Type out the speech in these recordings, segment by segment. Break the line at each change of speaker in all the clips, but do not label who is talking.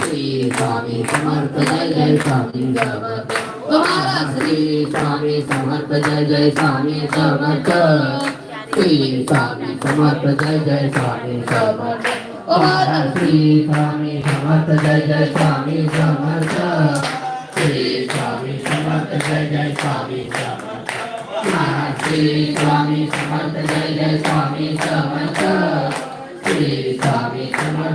श्री स्वामी समर्थ जय जय स्वामी समर्थ स्वामी समर्थ जय जय स्वामी समर्थ श्री स्वामी जय स्वामी समर्थ स्वामी समर्थ जय जय स्वामी समर्थ श्री स्वामी समर्थ जय जय स्वामी समर्थ स्वामी समर्थ जय जय स्वामी समर्थ श्री स्वामी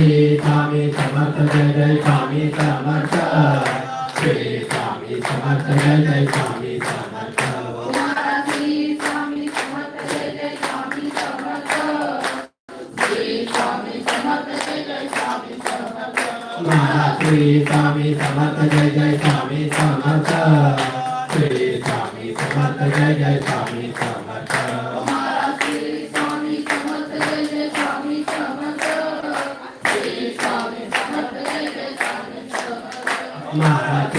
श्री स्वामी समर्थ जय जय स्वामी समर्थ श्री स्वामी समर्थ जय जय स्वामी समर्थ महाराज श्री स्वामी समर्थ जय जय स्वामी समर्थ श्री स्वामी समर्थ जय जय स्वामी समर्थ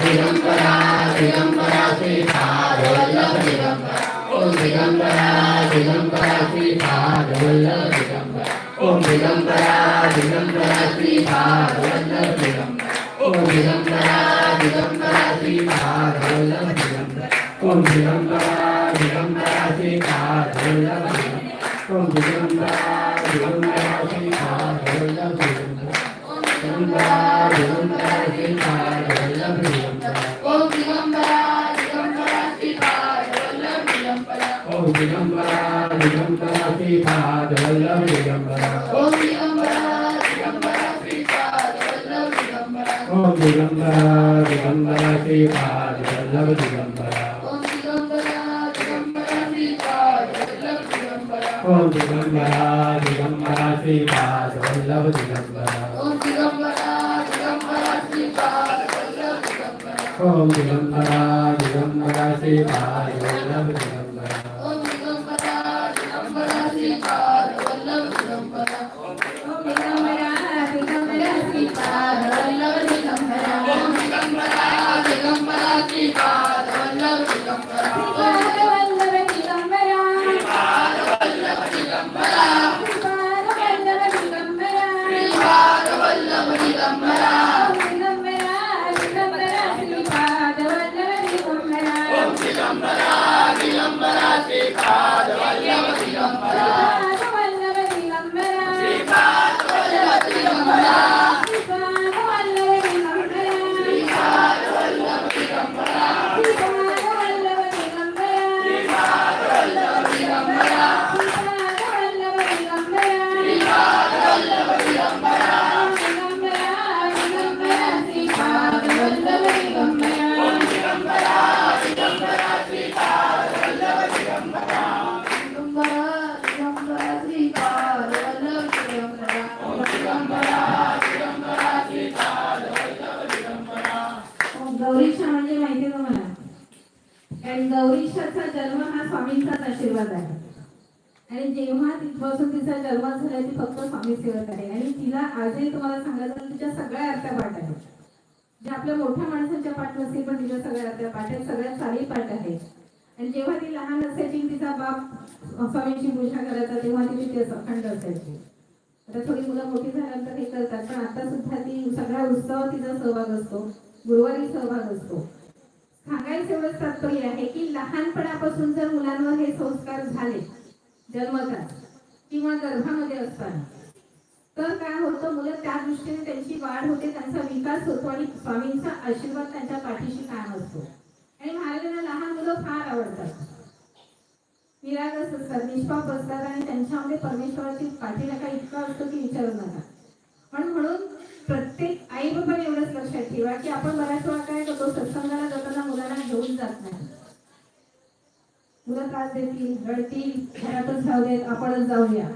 దిగంబరా దిగంబరా శ్రీపాదవల్లభ దిగంబరా ఓం దిగంబరా దిగంబరా శ్రీపాదవల్లభ దిగంబరా ఓం దిగంబరా దిగంబరా శ్రీపాదవల్లభ దిగంబరా ఓం దిగంబరా दिगंबरा ओम दिगंबरा दिगंबरा श्रीपाद वल्लभ दिगंबरा ओम दिगंबरा दिगंबरा श्रीपाद वल्लभ दिगंबरा ओम दिगंबरा दिगंबरा श्रीपाद वल्लभ दिगंबरा ओम दिगंबरा दिगंबरा श्रीपाद वल्लभ दिगंबरा
ओम दिगंबरा दिगंबरा श्रीपाद वल्लभ दिगंबरा
ओम दिगंबरा दिगंबरा श्रीपाद वल्लभ दिगंबरा
ओम दिगंबरा दिगंबरा श्रीपाद वल्लभ दिगंबरा
श्रीपाद
कारण जन्म हा स्वामींचाच आशीर्वाद आहे. आणि जेव्हा तिथपासून तिचा जन्म झाला ती फक्त स्वामी सेवक आहे. आणि तिला आजही तुम्हाला सांगायचं तिच्या सगळ्या आरत्या पाठ आहेत. जे आपल्या मोठ्या माणसांच्या पाठ नसतील पण तिच्या सगळ्या आरत्या पाठ आहेत सगळ्या चारही पाठ आहेत. आणि जेव्हा ती लहान असायची तिचा बाप स्वामींची पूजा करायचा तेव्हा ती तिथे अखंड असायची. आता थोडी मुलं मोठी झाल्यानंतर हे करतात पण आता सुद्धा ती सगळ्या उत्सवात तिचा सहभाग असतो. गुरुवारी सहभाग असतो. सांगायचं एवढंच तात्पर्य आहे की लहानपणापासून जर मुलांवर हे संस्कार झाले जन्मतात किंवा गर्भामध्ये असताना तर काय होतं मुलं त्या दृष्टीने त्यांची वाढ होते त्यांचा विकास होतो आणि स्वामींचा आशीर्वाद त्यांच्या पाठीशी कायम असतो. आणि महाराजांना लहान मुलं फार आवडतात. निरागस असतात निष्पाप असतात आणि त्यांच्यामध्ये परमेश्वराची पाठीराखा इतका असतो की विचारू नका. पण म्हणून प्रत्येक आई बाबा एवढंच लक्षात ठेवा की आपण बऱ्याच वेळा काय करतो सत्संगाला घेऊन जात नाही. मुलं त्रास देतील रडतील घरातच राहू देत आपणच जाऊया.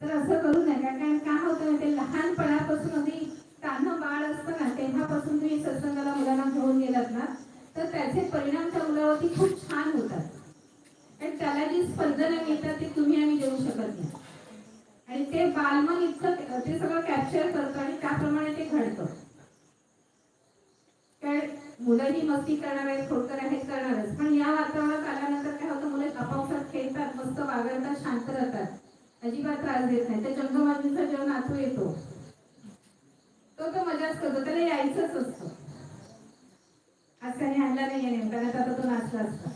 तर असं करू नका कारण काय होतं ते लहानपणापासून अगदी तान्ह बाळ असतं ना तेव्हापासून तुम्ही सत्संगाला मुलांना घेऊन गेलात ना तर त्याचे परिणाम त्या मुलावरती खूप छान होतात. आणि त्याला जी स्पंदनं मिळतात ते तुम्ही आम्ही देऊ शकत नाही. आणि ते बालमन इतकं ते सगळं कॅप्चर करतं आणि त्याप्रमाणे ते घडतं काय मुलंही मस्ती करणार आहेत खोडकर आहेत करणारच. पण या वातावरणात आल्यानंतर काय होतं मुलं आपापसात खेळतात मस्त वागळतात शांत राहतात. अजिबात त्रास देत नाही. त्या जंगमाजींचा जेव्हा नातू येतो तो तो मजाच करतो. त्याला यायचंच असतं. आज त्याने आणला नाही आहे नेमका आता तो नाचला असता.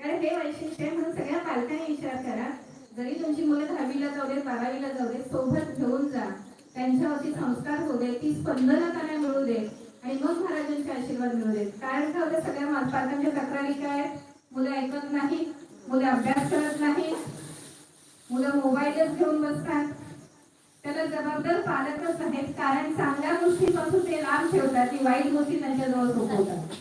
कारण हे वैशिष्ट्य आहे म्हणून सगळ्या पालकांनी विचार करा. जरी तुमची मुलं दहावीला जाऊ देत बारावीला जाऊ देत सोबत घेऊन जा. त्यांच्यावरती संस्कार होऊ दे ती स्पंदना त्यांना मिळू दे. आणि मग महाराजांचे आशीर्वाद मिळू देत कारण काय होतं सगळ्या पालकांच्या तक्रारी काय? मुलं ऐकत नाही मुलं अभ्यास करत नाही मुलं मोबाईलच घेऊन बसतात. त्याला जबाबदार पालकच आहेत. कारण चांगल्या गोष्टीपासून ते लांब ठेवतात ती वाईट गोष्टी त्यांच्याजवळ सोपवतात.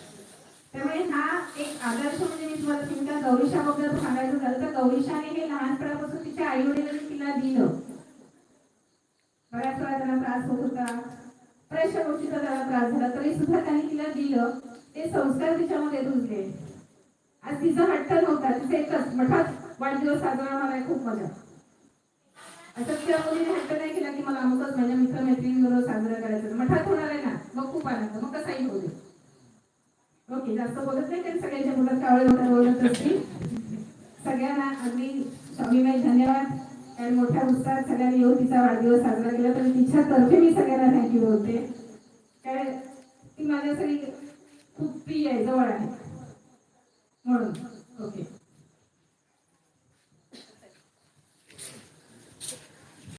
त्यामुळे हा एक आदर्श म्हणजे मी तुम्हाला तुमच्या गौरीशाबद्दल सांगायचं झालं तर गौरीशाने हे लहानपणापासून तिच्या आई वडिलांनी तिला दिलं. बऱ्याच वेळा त्यांना त्रास होत होता. बऱ्याचशा गोष्टीचा त्याला त्रास झाला तरी सुद्धा त्यांनी तिला दिलं. ते संस्कार तिच्यामध्ये रुजले आज तिचा हट्ट नव्हता तिचं एकच मठात वाढदिवस साजरा होणार आहे खूप मजा. असं त्या मुलीने हट्ट नाही केला की मला अमुकच माझ्या म्हणजे मित्रमैत्रिणीबरोबर साजरा करायचं मठात होणार आहे ना? मग खूप आनंद. मग कसाही होऊ दे. ओके जास्त बोलत नाही तरी सगळ्यांच्या मुलात कावळे बोलत असतील. सगळ्यांना अगदी स्वामीबाई धन्यवाद. आणि मोठ्या उत्साहात सगळ्यांनी येऊन तिचा वाढदिवस साजरा केला. तर तिच्या तर्फे मी सगळ्यांना थँक्यू बोलते. कारण ती माझ्यासाठी खूप प्रिय आहे जवळ आहे. म्हणून ओके